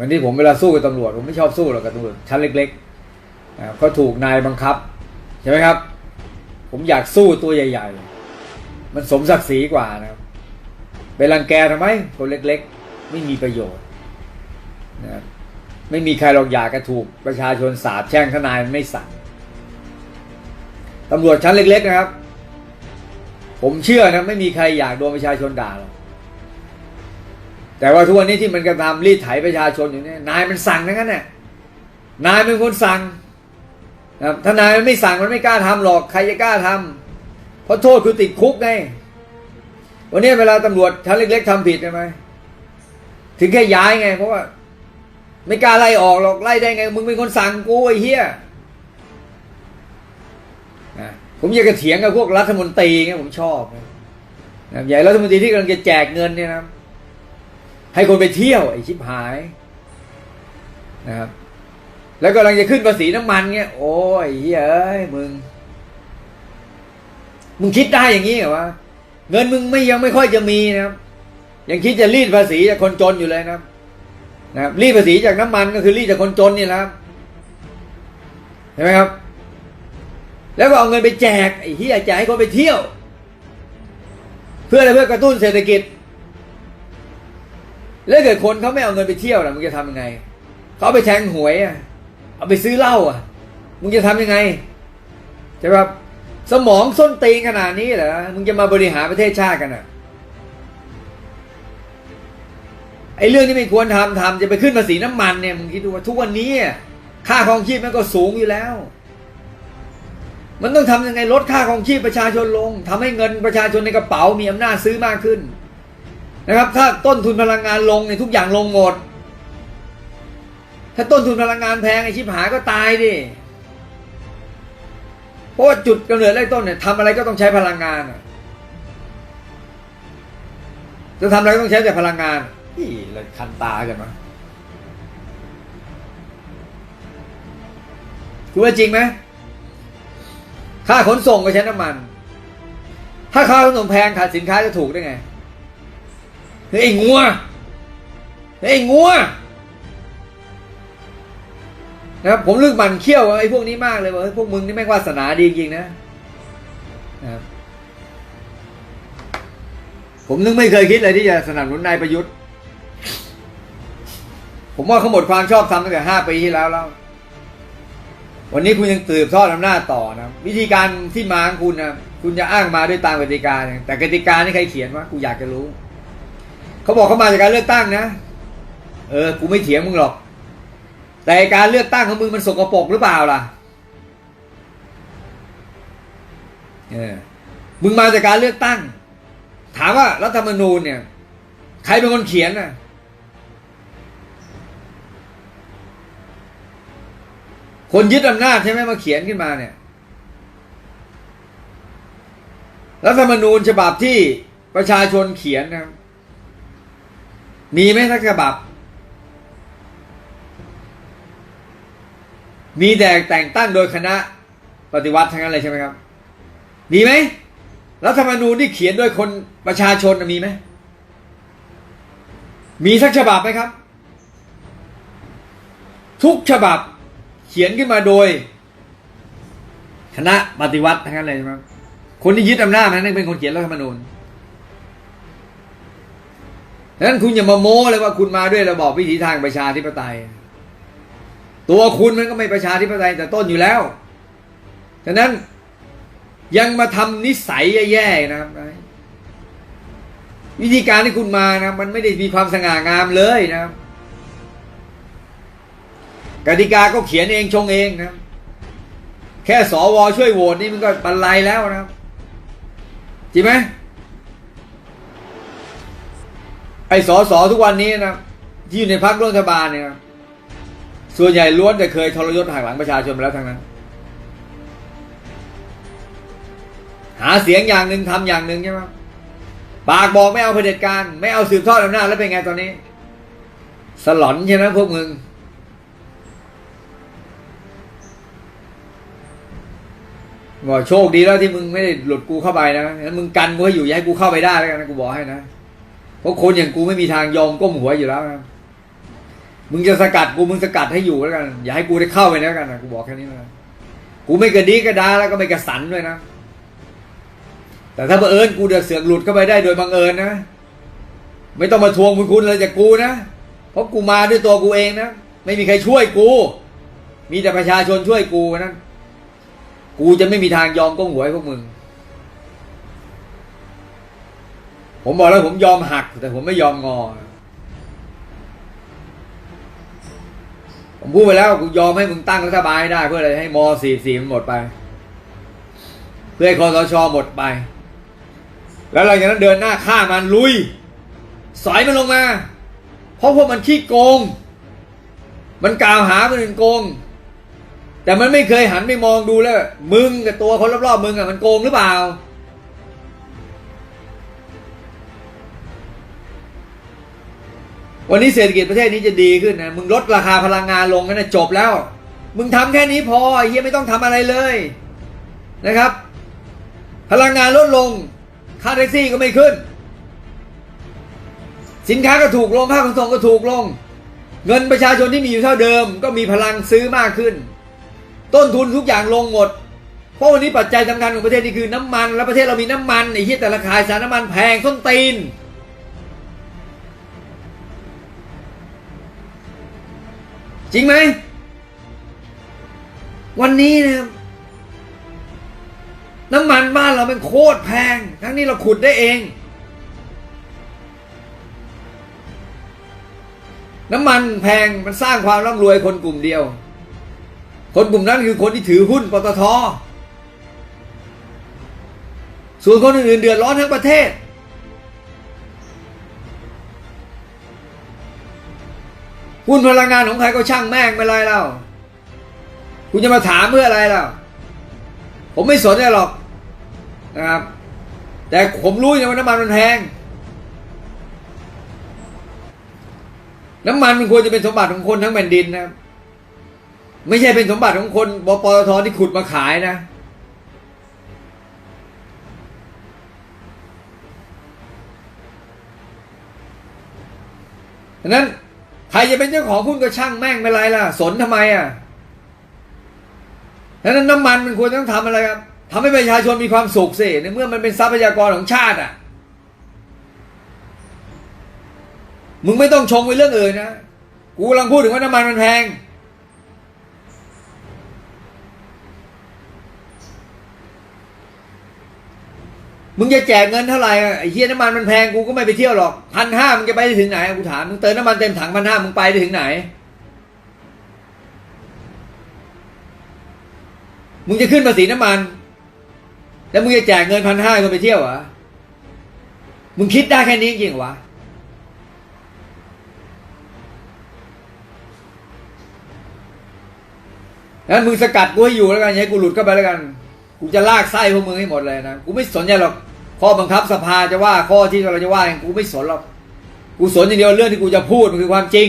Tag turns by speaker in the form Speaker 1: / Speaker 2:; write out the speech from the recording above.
Speaker 1: มือนที่ผมเวลาสู้กับตำรวจผมไม่ชอบสู้หรอกกับตำรวจชั้นเล็กๆเขาถูกนายบังคับใช่ไหมครับ ผมอยากสู้ตัวใหญ่ ๆ มันสมศักดิ์ศรีกว่านะครับไปรังแกทำไมคนเล็ก ๆ ไม่มีประโยชน์นะไม่มีใครหรอกอยากกระถูกประชาชนสาบแช่งทนายไม่สั่งตำรวจชั้นเล็ก ๆ นะครับ ผมเชื่อนะไม่มีใครอยากโดนประชาชนด่าหรอก แต่ว่าทุกวันนี้ที่มันกระทำรีดไถประชาชนอยู่เนี่ยนายมันสั่งทั้งนั้นเนี่ยนายเป็นคนสั่งนะครับถ้านายมันไม่สั่งมันไม่กล้าทำหรอกใครจะกล้าทำเพราะโทษคือติดคุกไงวันนี้เวลาตำรวจชั้นเล็ก ๆทำผิดใช่ไหมถึงแค่ย้ายไง เพราะว่า ไม่กล้าไล่ออกหรอกไล่ได้ไง มึงเป็นคนสั่งกูไอ้เหี้ยผมอยากจะเถียงกับพวกรัฐมนตรีไงผมชอบนะใหญ่รัฐมนตรีที่กำลังจะแจกเงินเนี่ยนะ ให้คนไปเที่ยวไอ้ชิบหายนะครับ แล้วกำลังจะขึ้นภาษีน้ำมันเงี้ยโอ้ยเฮ้ยเอ้ยมึง มึงคิดได้อย่างนี้เหรอวะเงินมึงไม่ยังไม่ค่อยจะมีนะครับ ยังคิดจะรีดภาษีจากคนจนอยู่เลยนะครับนะครับรีดภาษีจากน้ำมันก็คือรีดจากคนจนนี่แหละครับเห็นไหมครับ แล้วก็เอาเงินไปแจกไอ้ที่แจกให้คนไปเที่ยว เพื่ออะไรเพื่อกระตุ้นเศรษฐกิจ แล้วเกิดคนเขาไม่เอาเงินไปเที่ยวล่ะมึงจะทำยังไง เขาไปแทงหวยอะ เอาไปซื้อเหล้าอะ มึงจะทำยังไงใช่ไหมครับสมองส้นตีนขนาดนี้เหรอ มึงจะมาบริหารประเทศชาติกันอะ ไอ้เรื่องที่ไม่ควรทำทำจะไปขึ้นภาษีน้ำมันเนี่ยมึงคิดดูว่าทุกวันนี้ค่าครองชีพมันก็สูงอยู่แล้ว มันต้องทำยังไงลดค่าครองชีพประชาชนลงทำให้เงินประชาชนในกระเป๋ามีอำนาจซื้อมากขึ้น นะครับ ถ้าต้นทุนพลังงานลงเนี่ยทุกอย่างลงหมด ถ้าต้นทุนพลังงานแพงไอชิบหายก็ตายดิเพราะว่าจุดกำเนิดแรกต้นเนี่ยทำอะไรก็ต้องใช้พลังงานจะทำอะไรก็ต้องใช้แต่พลังงานนี่เลยคันตากันมั้งคุณว่าจริงไหมค่าขนส่งก็ใช้น้ำมัน ถ้าค่าขนส่งแพงขาดสินค้าจะถูกได้ไง เฮ้ยไอ้งัวเฮ้ยไอ้งัวนะครับผมลือกมันเขี้ยวไอ้พวกนี้มากเลยว่าเฮ้ยพวกมึงนี่ไม่งวาสนาดีจริงนะนะครับผมนึกไม่เคยคิดเลยที่จะสนับสนุนนายประยุทธ์ ผมว่าเขาหมดความชอบธรรมตั้งแต่ห้าปีที่แล้วแล้ว วันนี้คุณยังตืบทอดอำนาจต่อนะ วิธีการที่มาของคุณนะคุณจะอ้างมาด้วยตามกติกาเนี่ยแต่กติกานี่ใครเขียนวะกูอยากจะรู้ เขาบอกเขามาจากการเลือกตั้งนะ เออ กูไม่เถียงมึงหรอก แต่การเลือกตั้งของมึงมันสกปรกหรือเปล่าล่ะ เออ มึงมาจากการเลือกตั้ง ถามว่ารัฐธรรมนูญเนี่ย ใครเป็นคนเขียนน่ะ คนยึดอำนาจใช่ไหมมาเขียนขึ้นมาเนี่ยรัฐธรรมนูญฉบับที่ประชาชนเขียนนะครับ มีไหมทักฉบับ มีแต่แต่งตั้งโดยคณะปฏิวัติทั้งนั้นเลยใช่ไหมครับ มีไหมรัฐธรรมนูญที่เขียนโดยคนประชาชนมีไหม มีสักฉบับไหมครับ ทุกฉบับเขียนขึ้นมาโดย คณะปฏิวัติทั้งนั้นเลยใช่ไหมคนที่ยึดอำนาจนั้นเป็นคนเขียนรัฐธรรมนูญ ดังนั้นคุณอย่ามาโม้เลยว่าคุณมาด้วยระบอบวิถีทางประชาธิปไตย ตัวคุณมันก็ไม่ประชาธิปไตยแต่ต้นอยู่แล้วฉะนั้นยังมาทำนิสัยแย่ๆนะครับวิธีการที่คุณมานะมันไม่ได้มีความสง่างามเลยนะครับกติกาก็เขียนเองชงเองนะแค่สวช่วยโหวตนี่มันก็บรรลัยแล้วนะครับจริงไหม ไอ้สอสอทุกวันนี้นะที่อยู่ในพรรครัฐบาลเนี่ย ส่วนใหญ่ล้วนแต่เคยทรยศหักหลังประชาชนมาแล้วทั้งนั้น หาเสียงอย่างหนึ่งทำอย่างหนึ่งใช่ไหมปากบอกไม่เอาเผด็จการ ไม่เอาสืบทอดอำนาจแล้วเป็นไงตอนนี้ สลอนใช่ไหมพวกมึงบอโชคดีแล้วที่มึงไม่ได้หลุดกูเข้าไปนะงั้นมึงกันกูให้อยู่อย่าให้กูเข้าไปได้แล้วกันนะกูบอกให้นะ เพราะคนอย่างกูไม่มีทางยอมก้มหัวอยู่แล้วนะมึงจะสกัดกูมึงสกัดให้อยู่แล้วกัน อย่าให้กูได้เข้าไปแล้วกันนะกูบอกแค่นี้นะกูไม่กระดีกระดาแล้วก็ไม่กระสันด้วยนะแต่ถ้าบังเอิญกูเดือดเสือกหลุดเข้าไปได้โดยบังเอิญนะไม่ต้องมาทวงบุญคุณเลยจากกูนะเพราะกูมาด้วยตัวกูเองนะไม่มีใครช่วยกู มีแต่ประชาชนช่วยกูนะกูจะไม่มีทางยอมก้มหัวให้พวกมึง ผมบอกแล้วผมยอมหัก แต่ผมไม่ยอมงอ ผมพูดไปแล้วกูยอมให้มึงตั้งรัฐบาลได้ เพื่ออะไรให้มสี่สี่มันหมดไป เพื่อให้คอสชหมดไป แล้วหลังจากนั้นเดินหน้าฆ่ามันลุย สอยมันลงมา เพราะพวกมันขี้โกง มันกล่าวหาคนอื่นโกง แต่มันไม่เคยหันไปมองดูแล้วมึงกับตัวคนรอบๆมึงอะมันโกงหรือเปล่า วันนี้เศรษฐกิจประเทศนี้จะดีขึ้นนะ มึงลดราคาพลังงานลงนั่นนะจบแล้ว มึงทำแค่นี้พอเฮียไม่ต้องทำอะไรเลยนะครับ พลังงานลดลง ค่าแท็กซี่ก็ไม่ขึ้น สินค้าก็ถูกลงค่าขนส่งก็ถูกลง เงินประชาชนที่มีอยู่เท่าเดิม ก็มีพลังซื้อมากขึ้น ต้นทุนทุกอย่างลงหมด เพราะวันนี้ปัจจัยสำคัญของประเทศนี่คือน้ำมัน และประเทศเรามีน้ำมันไอ้ที่แต่ราคาสารน้ำมันแพงต้นตีน จริงไหม วันนี้นะน้ำมันบ้านเราเป็นโคตรแพง ทั้งนี้เราขุดได้เอง น้ำมันแพงมันสร้างความร่ำรวยคนกลุ่มเดียว คนกลุ่มนั้นคือคนที่ถือหุ้นปตทส่วนคนอื่นๆเดือดร้อนทั้งประเทศ หุ้นพลังงานของใครก็ช่างแม่งไม่ไรแล้วคุณจะมาถามเพื่ออะไรแล้วผมไม่สนใจหรอกนะครับ แต่ผมรู้อย่างว่าน้ำมันมันแพงน้ำมันมันควรจะเป็นสมบัติของคนทั้งแผ่นดินนะครับไม่ใช่เป็นสมบัติของคนบปตทที่ขุดมาขายนะดังนั้น ใครจะเป็นเจ้าของหุ้นก็ช่างแม่งไม่ไรล่ะ สนทำไมอะดังนั้นน้ำมันมันควรต้องทำอะไรครับทำให้ประชาชนมีความสุขสิในเมื่อมันเป็นทรัพยากรของชาติอะ มึงไม่ต้องชงไปเรื่องอื่นนะ กูกำลังพูดถึงว่าน้ำมันมันแพง มึงจะแจกเงินเท่าไหร่ไอ้เฮียน้ำมันมันแพงกูก็ไม่ไปเที่ยวหรอกพันห้ามึงจะไปได้ถึงไหนกูถามมึงเติมน้ำมันเต็มถังพันห้ามึงไปได้ถึงไหน มึงจะขึ้นภาษีน้ำมัน แล้วมึงจะแจกเงินพันห้าคนไปเที่ยวเหรอมึงคิดได้แค่นี้จริงเหรอวะงั้นมึงสกัดกูให้อยู่แล้วกันอย่าให้กูหลุดเข้าไปแล้วกัน กูจะลากไส้พวกมึงให้หมดเลยนะ กูไม่สนใจหรอก ข้อบังคับสภาจะว่าข้อที่เราจะว่ากูไม่สนหรอกกูสนอย่างเดียวเรื่องที่กูจะพูดมันคือความจริง